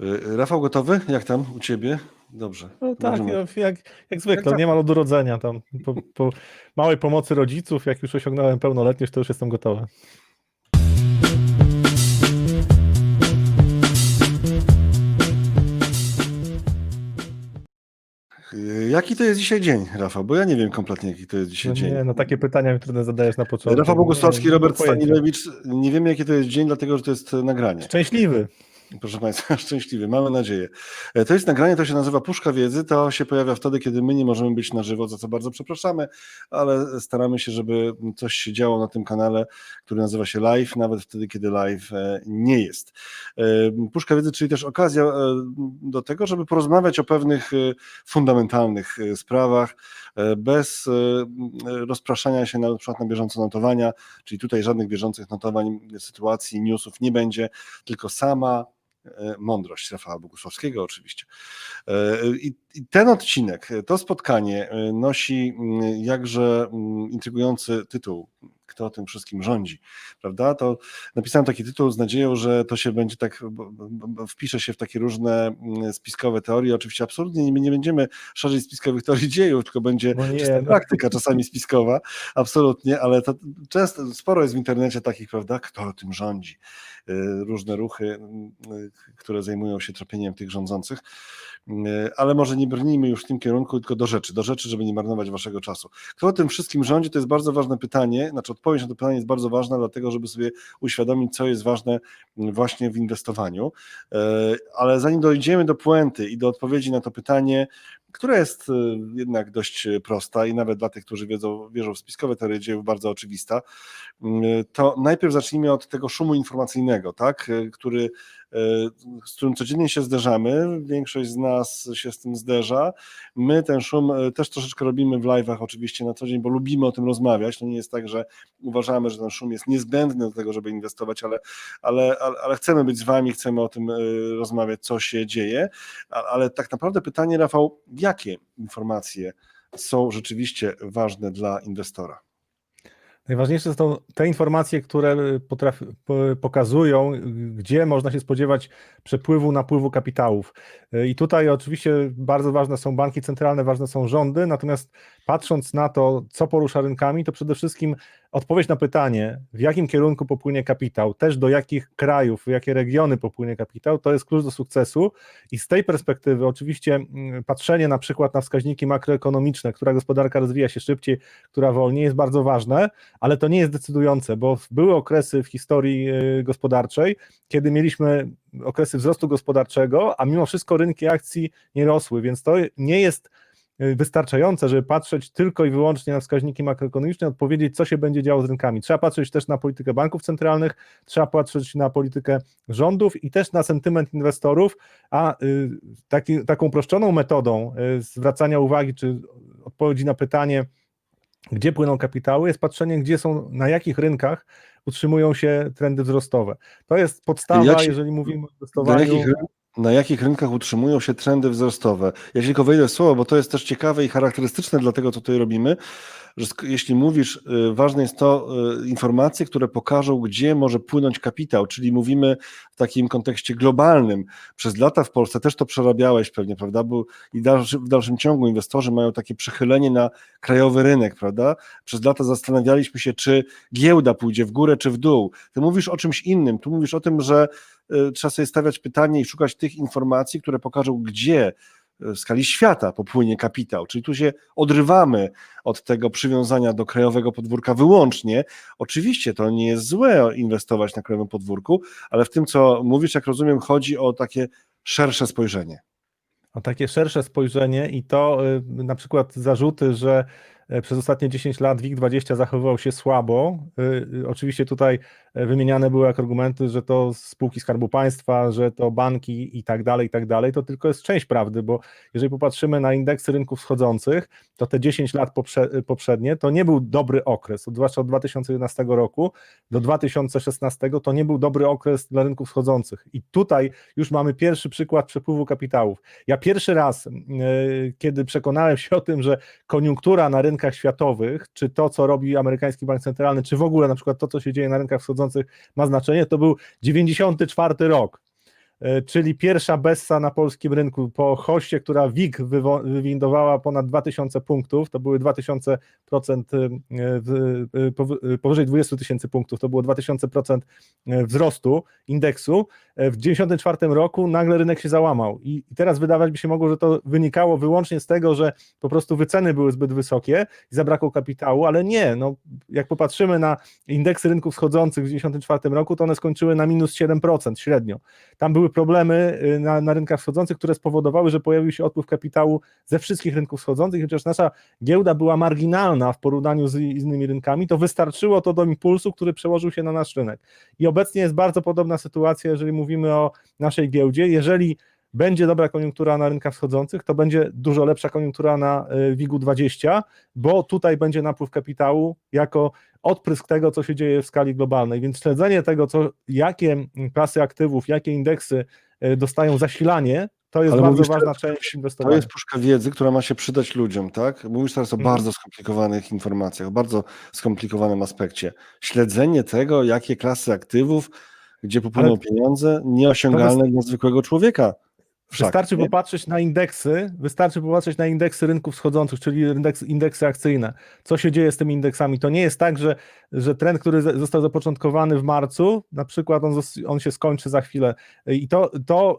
Y, Rafał gotowy? Jak tam u ciebie? Dobrze. No tak, no, jak, jak zwykle, Jak nie ma od urodzenia tam. Po, po małej pomocy rodziców, jak już osiągnąłem pełnoletność, to już jestem gotowy. Y, Jaki to jest dzisiaj dzień, Rafał? Bo ja nie wiem kompletnie, jaki to jest dzisiaj No dzień. nie, no takie pytania mi trudne zadajesz na początku. Rafał Bogusławski, Robert. Stanilewicz. Nie wiemy, jaki to jest dzień, dlatego że to jest nagranie. Szczęśliwy. Proszę Państwa, szczęśliwy, mamy nadzieję. E, To jest nagranie, to się nazywa Puszka Wiedzy. To się pojawia wtedy, kiedy my nie możemy być na żywo, za co bardzo przepraszamy, ale staramy się, żeby coś się działo na tym kanale, który nazywa się Live, nawet wtedy, kiedy live e, nie jest. E, Puszka Wiedzy, czyli też okazja do tego, żeby porozmawiać o pewnych fundamentalnych sprawach, bez rozpraszania się na, na przykład na bieżące notowania, czyli tutaj żadnych bieżących notowań, sytuacji, newsów nie będzie, tylko sama mądrość Rafała Bogusławskiego oczywiście. E, I, I ten odcinek, to spotkanie e, nosi mm, jakże mm, intrygujący tytuł. Kto tym wszystkim rządzi, prawda? To napisałem taki tytuł z nadzieją, że to się będzie tak, wpisze się w takie różne mm, spiskowe teorie. Oczywiście absolutnie nie, nie będziemy szerzyć spiskowych teorii dziejów, tylko będzie No nie, czysta no. praktyka czasami spiskowa, absolutnie, ale to często, sporo jest w internecie takich, prawda, kto tym rządzi, Y, różne ruchy, y, które zajmują się tropieniem tych rządzących, ale może nie brnijmy już w tym kierunku, tylko do rzeczy, do rzeczy, żeby nie marnować waszego czasu. Kto tym wszystkim rządzi, to jest bardzo ważne pytanie, znaczy odpowiedź na to pytanie jest bardzo ważna, dlatego żeby sobie uświadomić, co jest ważne właśnie w inwestowaniu, Y, ale zanim dojdziemy do puenty i do odpowiedzi na to pytanie, która jest y, jednak dość prosta i nawet dla tych, którzy wiedzą, wierzą w spiskowe teorie dziejów, bardzo oczywista, y, to najpierw zacznijmy od tego szumu informacyjnego, tak, który, z którym codziennie się zderzamy, większość z nas się z tym zderza, my ten szum y, też troszeczkę robimy w live'ach oczywiście na co dzień, bo lubimy o tym rozmawiać, to nie jest tak, że uważamy, że ten szum jest niezbędny do tego, żeby inwestować, ale, ale, ale, ale chcemy być z wami, chcemy o tym y, rozmawiać, co się dzieje, ale tak naprawdę pytanie, Rafał, jakie informacje są rzeczywiście ważne dla inwestora? Najważniejsze są te informacje, które po- pokazują, gdzie można się spodziewać przepływu, napływu kapitałów. I tutaj oczywiście bardzo ważne są banki centralne, ważne są rządy, natomiast patrząc na to, co porusza rynkami, to przede wszystkim odpowiedź na pytanie, w jakim kierunku popłynie kapitał, też do jakich krajów, w jakie regiony popłynie kapitał, to jest klucz do sukcesu. I z tej perspektywy oczywiście mm, patrzenie na przykład na wskaźniki makroekonomiczne, która gospodarka rozwija się szybciej, która wolniej jest bardzo ważne, ale to nie jest decydujące, bo były okresy w historii y, gospodarczej, kiedy mieliśmy okresy wzrostu gospodarczego, a mimo wszystko rynki akcji nie rosły, więc to nie jest wystarczające, żeby patrzeć tylko i wyłącznie na wskaźniki makroekonomiczne, odpowiedzieć, co się będzie działo z rynkami. Trzeba patrzeć też na politykę banków centralnych, trzeba patrzeć na politykę rządów i też na sentyment inwestorów, a y, taki, taką uproszczoną metodą y, zwracania uwagi, czy odpowiedzi na pytanie, gdzie płyną kapitały, jest patrzenie, gdzie są, na jakich rynkach utrzymują się trendy wzrostowe. To jest podstawa, ci- jeżeli mówimy o inwestowaniu. Na jakich rynkach utrzymują się trendy wzrostowe? Ja ci tylko wejdę w słowo, bo to jest też ciekawe i charakterystyczne dla tego, co tutaj robimy, że jeśli mówisz, y, ważne jest to, y, informacje, które pokażą, gdzie może płynąć kapitał, czyli mówimy w takim kontekście globalnym. Przez lata w Polsce też to przerabiałeś pewnie, prawda? Bo i w dalszym ciągu inwestorzy mają takie przychylenie na krajowy rynek, prawda? Przez lata zastanawialiśmy się, czy giełda pójdzie w górę, czy w dół. Ty mówisz o czymś innym. Tu mówisz o tym, że trzeba sobie stawiać pytanie i szukać tych informacji, które pokażą, gdzie y, w skali świata popłynie kapitał. Czyli tu się odrywamy od tego przywiązania do krajowego podwórka wyłącznie. Oczywiście to nie jest złe inwestować na krajowym podwórku, ale w tym, co mówisz, jak rozumiem, chodzi o takie szersze spojrzenie. o takie szersze spojrzenie i to y, na przykład zarzuty, że y, przez ostatnie 10 lat WIG20 zachowywał się słabo. Y, y, Oczywiście tutaj y, wymieniane były jak argumenty, że to spółki Skarbu Państwa, że to banki i tak dalej, i tak dalej. To tylko jest część prawdy, bo jeżeli popatrzymy na indeksy rynków wschodzących, to te 10 lat poprze- poprzednie to nie był dobry okres, zwłaszcza od 2011 roku do 2016 to nie był dobry okres dla rynków wschodzących. I tutaj już mamy pierwszy przykład przepływu kapitałów. Ja pierwszy raz, yy, kiedy przekonałem się o tym, że koniunktura na rynkach światowych, czy to, co robi amerykański bank centralny, czy w ogóle na przykład to, co się dzieje na rynkach wschodzących ma znaczenie, to był 94 rok. E, czyli pierwsza Bessa na polskim rynku po hoście, która WIG wywindowała ponad 2000 punktów, to były 2000% e, e, powy- powyżej 20 tysięcy punktów, to było 2000% e, wzrostu indeksu. W 1994 roku nagle rynek się załamał i i teraz wydawać by się mogło, że to wynikało wyłącznie z tego, że po prostu wyceny były zbyt wysokie i zabrakło kapitału, ale nie, no, jak popatrzymy na indeksy rynków wschodzących w 1994 roku, to one skończyły na minus 7% średnio. Tam były problemy y, na, na rynkach wschodzących, które spowodowały, że pojawił się odpływ kapitału ze wszystkich rynków wschodzących, chociaż nasza giełda była marginalna w porównaniu z innymi rynkami, to wystarczyło to do impulsu, który przełożył się na nasz rynek. I obecnie jest bardzo podobna sytuacja, jeżeli mówimy o naszej giełdzie. Jeżeli będzie dobra koniunktura na rynkach wschodzących, to będzie dużo lepsza koniunktura na y, WIG-u 20, bo tutaj będzie napływ kapitału jako odprysk tego, co się dzieje w skali globalnej. Więc śledzenie tego, co, jakie klasy aktywów, jakie indeksy y, dostają zasilanie, to jest Ale bardzo mówisz ważna część To inwestowania. jest puszka wiedzy, która ma się przydać ludziom, tak? Mówisz teraz o Mhm. bardzo skomplikowanych informacjach, o bardzo skomplikowanym aspekcie. Śledzenie tego, jakie klasy aktywów, gdzie popłyną Ale- pieniądze, nieosiągalne dla zwykłego człowieka. Wystarczy nie? popatrzeć na indeksy, wystarczy popatrzeć na indeksy rynków wschodzących, czyli indeks, indeksy akcyjne. Co się dzieje z tymi indeksami? To nie jest tak, że, że trend, który został zapoczątkowany w marcu, na przykład on, on się skończy za chwilę. I to, to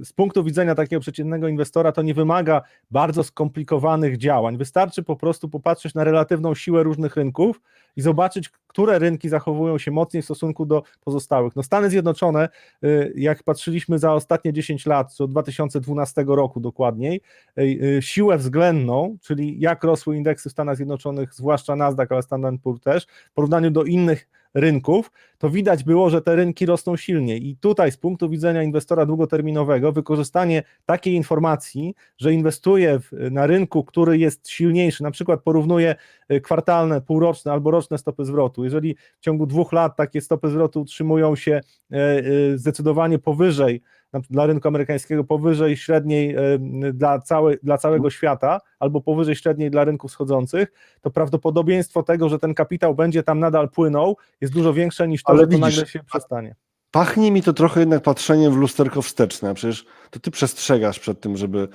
y, z punktu widzenia takiego przeciętnego inwestora to nie wymaga bardzo skomplikowanych działań. Wystarczy po prostu popatrzeć na relatywną siłę różnych rynków i zobaczyć, które rynki zachowują się mocniej w stosunku do pozostałych. No Stany Zjednoczone, y, jak patrzyliśmy za ostatnie 10 lat, co 2012 roku dokładniej, y, y, siłę względną, czyli jak rosły indeksy w Stanach Zjednoczonych, zwłaszcza Nasdaq, ale Standard Poor's też, w porównaniu do innych rynków, to widać było, że te rynki rosną silniej. I tutaj z punktu widzenia inwestora długoterminowego, wykorzystanie takiej informacji, że inwestuje w, na rynku, który jest silniejszy, na przykład porównuje y, kwartalne, półroczne albo roczne stopy zwrotu. Jeżeli w ciągu dwóch lat takie stopy zwrotu utrzymują się e, e, zdecydowanie powyżej, dla rynku amerykańskiego powyżej średniej e, dla, całe, dla całego świata, albo powyżej średniej dla rynków wschodzących, to prawdopodobieństwo tego, że ten kapitał będzie tam nadal płynął, jest dużo większe niż to, Ale że to widzisz, nagle się przestanie. Pachnie mi to trochę jednak patrzeniem w lusterko wsteczne. Przecież to ty przestrzegasz przed tym, żeby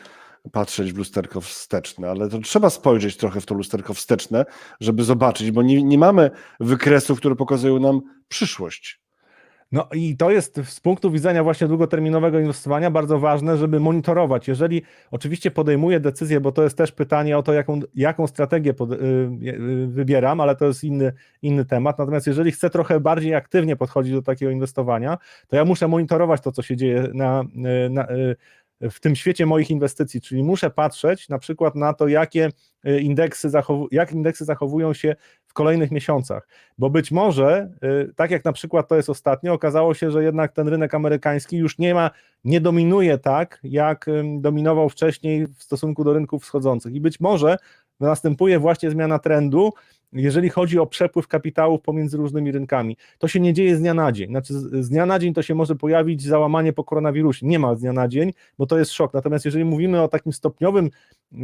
patrzeć w lusterko wsteczne, ale to trzeba spojrzeć trochę w to lusterko wsteczne, żeby zobaczyć, bo nie, nie mamy wykresów, które pokazują nam przyszłość. No i to jest z punktu widzenia właśnie długoterminowego inwestowania bardzo ważne, żeby monitorować. Jeżeli oczywiście podejmuję decyzję, bo to jest też pytanie o to, jaką, jaką strategię pod, y, y, wybieram, ale to jest inny, inny temat. Natomiast jeżeli chcę trochę bardziej aktywnie podchodzić do takiego inwestowania, to ja muszę monitorować to, co się dzieje na, y, na, w tym świecie moich inwestycji, czyli muszę patrzeć na przykład na to, jakie y, indeksy, jak indeksy zachowują się w kolejnych miesiącach. Bo być może, y, tak jak na przykład to jest ostatnio, okazało się, że jednak ten rynek amerykański już nie ma, nie dominuje tak, jak dominował wcześniej w stosunku do rynków wschodzących. I być może następuje właśnie zmiana trendu, jeżeli chodzi o przepływ kapitałów pomiędzy różnymi rynkami. To się nie dzieje z dnia na dzień. Znaczy, z dnia na dzień to się może pojawić załamanie po koronawirusie. Nie ma z dnia na dzień, bo to jest szok. Natomiast jeżeli mówimy o takim stopniowym,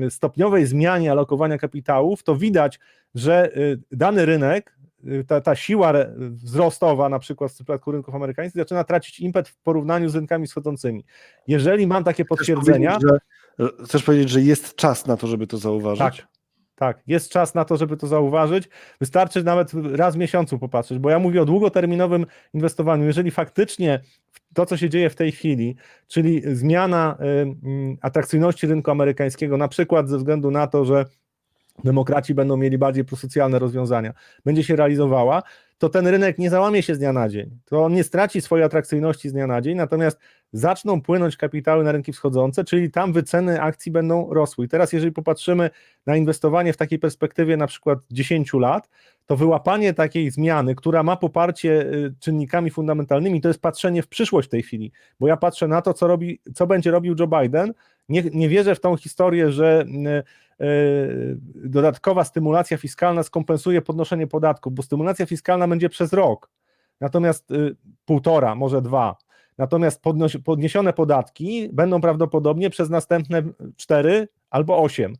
stopniowej zmianie alokowania kapitałów, to widać, że y, dany rynek, y, ta, ta siła wzrostowa, na przykład w przypadku rynków amerykańskich, zaczyna tracić impet w porównaniu z rynkami wschodzącymi. Jeżeli mam takie Chcesz potwierdzenia, powiedzieć, że, chcesz powiedzieć, że jest czas na to, żeby to zauważyć? tak, tak, jest czas na to, żeby to zauważyć. Wystarczy nawet raz w miesiącu popatrzeć, bo ja mówię o długoterminowym inwestowaniu. Jeżeli faktycznie to, co się dzieje w tej chwili, czyli zmiana y, mm, atrakcyjności rynku amerykańskiego, na przykład ze względu na to, że demokraci będą mieli bardziej prosocjalne rozwiązania, będzie się realizowała, to ten rynek nie załamie się z dnia na dzień. To on nie straci swojej atrakcyjności z dnia na dzień, natomiast zaczną płynąć kapitały na rynki wschodzące, czyli tam wyceny akcji będą rosły. I teraz, jeżeli popatrzymy na inwestowanie w takiej perspektywie na przykład 10 lat, to wyłapanie takiej zmiany, która ma poparcie y, czynnikami fundamentalnymi, to jest patrzenie w przyszłość w tej chwili, bo ja patrzę na to, co, robi, co będzie robił Joe Biden. Nie, nie wierzę w tą historię, że y, dodatkowa stymulacja fiskalna skompensuje podnoszenie podatków, bo stymulacja fiskalna będzie przez rok, natomiast y, półtora, może dwa. Natomiast podniesione podatki będą prawdopodobnie przez następne cztery albo osiem.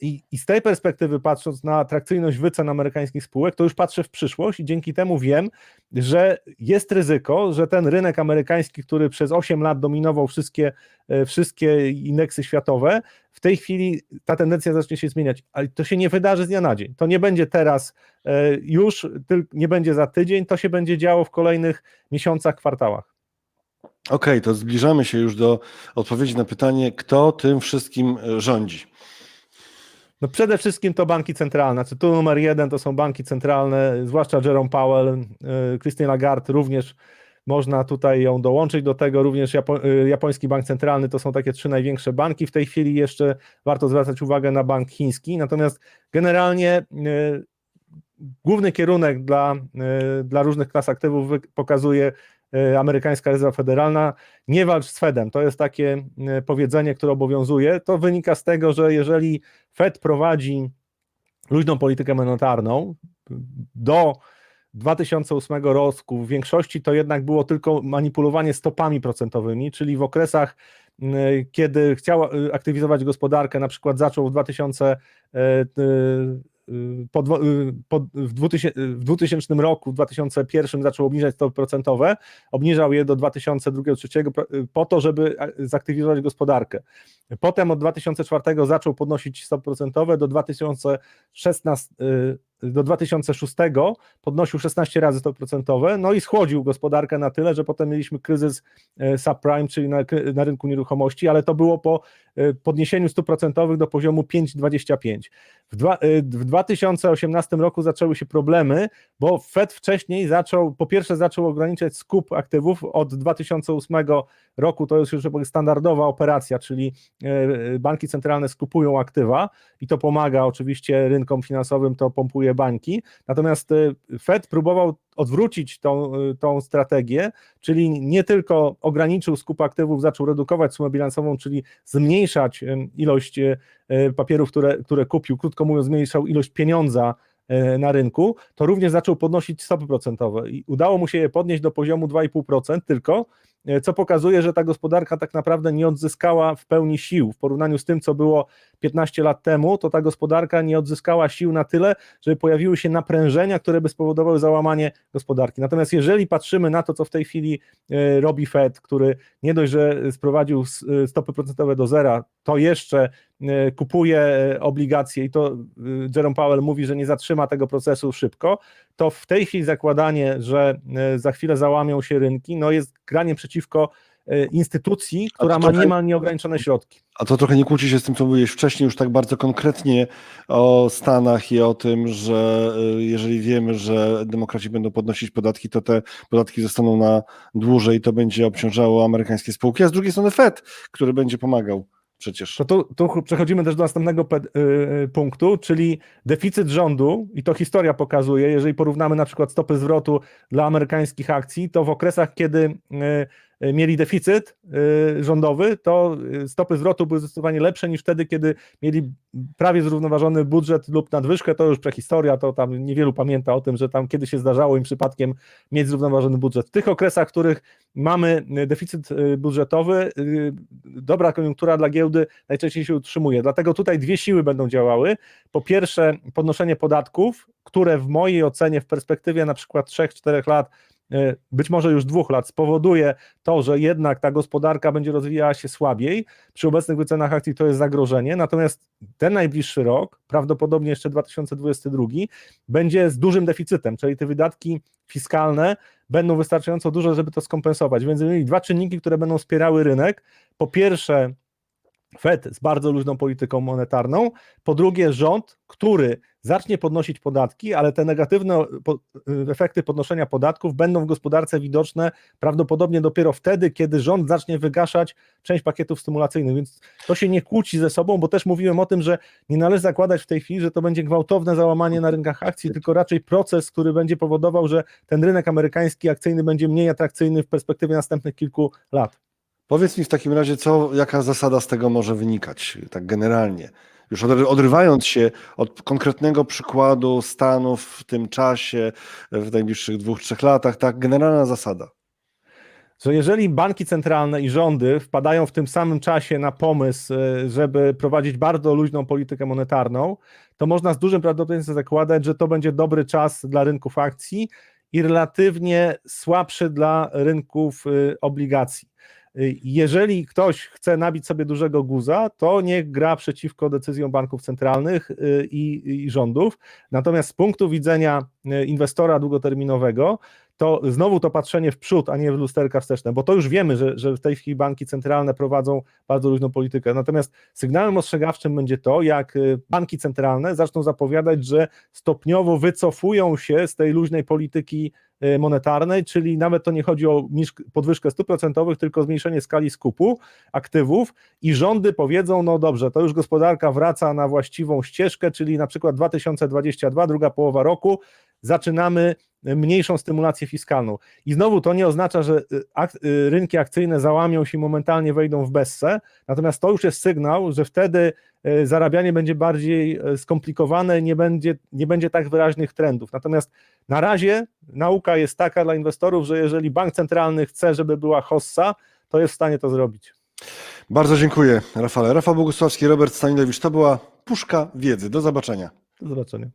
I, I z tej perspektywy, patrząc na atrakcyjność wycen amerykańskich spółek, to już patrzę w przyszłość i dzięki temu wiem, że jest ryzyko, że ten rynek amerykański, który przez 8 lat dominował wszystkie, e, wszystkie indeksy światowe, w tej chwili ta tendencja zacznie się zmieniać, ale to się nie wydarzy z dnia na dzień. To nie będzie teraz e, już, nie będzie za tydzień, to się będzie działo w kolejnych miesiącach, kwartałach. Okej, to zbliżamy się już do odpowiedzi na pytanie, kto tym wszystkim rządzi. No przede wszystkim to banki centralne. Znaczy tu numer jeden to są banki centralne, zwłaszcza Jerome Powell, y, Christine Lagarde również można tutaj ją dołączyć do tego, również Japo y, Japoński Bank Centralny to są takie trzy największe banki. W tej chwili jeszcze warto zwracać uwagę na bank chiński, natomiast generalnie y, główny kierunek dla, y, dla różnych klas aktywów pokazuje y, amerykańska rezerwa federalna. Nie walcz z Fedem. To jest takie y, powiedzenie, które obowiązuje. To wynika z tego, że jeżeli Fed prowadzi luźną politykę monetarną do 2008 roku w większości to jednak było tylko manipulowanie stopami procentowymi, czyli w okresach, kiedy chciał aktywizować gospodarkę, na przykład zaczął w 2000 y, y, y, w, 2000, w 2000 roku, w 2001 zaczął obniżać stopy procentowe, obniżał je do 2002-2003 po to, żeby zaktywizować gospodarkę. Potem od 2004 zaczął podnosić stopy procentowe do 2016 y, do 2006 podnosił 16 razy stopy procentowe, no i schłodził gospodarkę na tyle, że potem mieliśmy kryzys e, subprime, czyli na, na rynku nieruchomości, ale to było po e, podniesieniu stóp procentowych do poziomu 5,25. W, e, w 2018 roku zaczęły się problemy, bo Fed wcześniej zaczął, po pierwsze zaczął ograniczać skup aktywów od 2008 roku, to jest już standardowa operacja, czyli banki centralne skupują aktywa i to pomaga oczywiście rynkom finansowym, to pompuje bańki. Natomiast e, Fed próbował odwrócić tą, e, tą strategię, czyli nie tylko ograniczył skup aktywów, zaczął redukować sumę bilansową, czyli zmniejszać em, ilość papierów, które, które kupił, krótko mówiąc, zmniejszał ilość pieniądza na rynku, to również zaczął podnosić stopy procentowe i udało mu się je podnieść do poziomu 2,5% tylko, co pokazuje, że ta gospodarka tak naprawdę nie odzyskała w pełni sił. W porównaniu z tym, co było 15 lat temu, to ta gospodarka nie odzyskała sił na tyle, żeby pojawiły się naprężenia, które by spowodowały załamanie gospodarki. Natomiast jeżeli patrzymy na to, co w tej chwili e, robi Fed, który nie dość, że sprowadził e, stopy procentowe do zera, to jeszcze kupuje e, obligacje i to e, Jerome Powell mówi, że nie zatrzyma tego procesu szybko, to w tej chwili zakładanie, że e, za chwilę załamią się rynki, no jest granie przeciwko e, instytucji, która ma niemal nieograniczone środki. A to trochę nie kłóci się z tym, co mówiłeś wcześniej, już tak bardzo konkretnie o Stanach i o tym, że jeżeli wiemy, że demokraci będą podnosić podatki, to te podatki zostaną na dłużej, to będzie obciążało amerykańskie spółki, a z drugiej strony Fed, który będzie pomagał przecież. To tu, tu przechodzimy też do następnego pe- y, punktu, czyli deficyt rządu, i to historia pokazuje, jeżeli porównamy na przykład stopy zwrotu dla amerykańskich akcji, to w okresach, kiedy y, y, mieli deficyt y, rządowy, to y, stopy zwrotu były zdecydowanie lepsze niż wtedy, kiedy mieli prawie zrównoważony budżet lub nadwyżkę, to już prehistoria, to tam niewielu pamięta o tym, że tam kiedy się zdarzało im przypadkiem mieć zrównoważony budżet. W tych okresach, w których mamy deficyt budżetowy, dobra koniunktura dla giełdy najczęściej się utrzymuje. Dlatego tutaj dwie siły będą działały. Po pierwsze, podnoszenie podatków, które w mojej ocenie w perspektywie na przykład 3-4 lat, być może już dwóch lat, spowoduje to, że jednak ta gospodarka będzie rozwijała się słabiej. Przy obecnych wycenach akcji to jest zagrożenie. Natomiast ten najbliższy rok, prawdopodobnie jeszcze 2022, będzie z dużym deficytem, czyli te wydatki fiskalne będą wystarczająco duże, żeby to skompensować. Więc mieli dwa czynniki, które będą wspierały rynek. Po pierwsze, Fed z bardzo luźną polityką monetarną, po drugie rząd, który zacznie podnosić podatki, ale te negatywne po- efekty podnoszenia podatków będą w gospodarce widoczne prawdopodobnie dopiero wtedy, kiedy rząd zacznie wygaszać część pakietów stymulacyjnych, więc to się nie kłóci ze sobą, bo też mówiłem o tym, że nie należy zakładać w tej chwili, że to będzie gwałtowne załamanie na rynkach akcji, tylko raczej proces, który będzie powodował, że ten rynek amerykański akcyjny będzie mniej atrakcyjny w perspektywie następnych kilku lat. Powiedz mi w takim razie, co, jaka zasada z tego może wynikać, tak generalnie? Już odry- odrywając się od konkretnego przykładu Stanów w tym czasie, w najbliższych dwóch, trzech latach, tak, generalna zasada. że jeżeli banki centralne i rządy wpadają w tym samym czasie na pomysł, e, żeby prowadzić bardzo luźną politykę monetarną, to można z dużym prawdopodobieństwem zakładać, że to będzie dobry czas dla rynków akcji i relatywnie słabszy dla rynków y, obligacji. Jeżeli ktoś chce nabić sobie dużego guza, to niech gra przeciwko decyzjom banków centralnych y, i, i rządów. Natomiast z punktu widzenia y, inwestora długoterminowego, to znowu to patrzenie w przód, a nie w lusterka wsteczne, bo to już wiemy, że, że w tej chwili banki centralne prowadzą bardzo luźną politykę. Natomiast sygnałem ostrzegawczym będzie to, jak y, banki centralne zaczną zapowiadać, że stopniowo wycofują się z tej luźnej polityki y, monetarnej, czyli nawet to nie chodzi o podwyżkę stóp procentowych, tylko zmniejszenie skali skupu aktywów i rządy powiedzą, no dobrze, to już gospodarka wraca na właściwą ścieżkę, czyli na przykład 2022, druga połowa roku, zaczynamy mniejszą stymulację fiskalną. I znowu to nie oznacza, że y, ak- y, rynki akcyjne załamią się i momentalnie wejdą w bessę, natomiast to już jest sygnał, że wtedy y, zarabianie będzie bardziej skomplikowane, nie będzie, nie będzie tak wyraźnych trendów. Natomiast na razie nauka jest taka dla inwestorów, że jeżeli bank centralny chce, żeby była hossa, to jest w stanie to zrobić. Bardzo dziękuję, Rafale. Rafał Bogusławski, Robert Stanilewicz. To była puszka wiedzy. Do zobaczenia. Do zobaczenia.